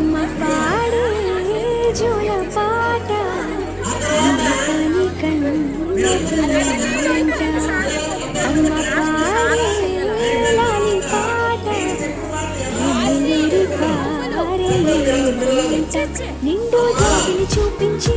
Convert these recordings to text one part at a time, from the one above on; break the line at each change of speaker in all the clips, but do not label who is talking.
అమ్మ పాడే జోల పాట? అమ్మ పాడే లాలి పాట? నిండు చూపించి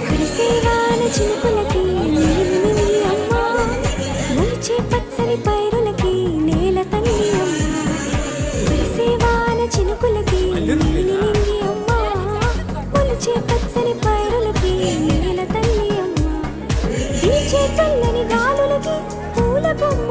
కురిసేవాన చినుకులకి నీరు పచ్చని పైరులకి నేల తల్లి అమ్మ. చినుకులకి నింగి పచ్చని పైరులకి నేల తల్లి అమ్మ. చల్లని గాలులకి పూల బొమ్మ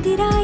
did I?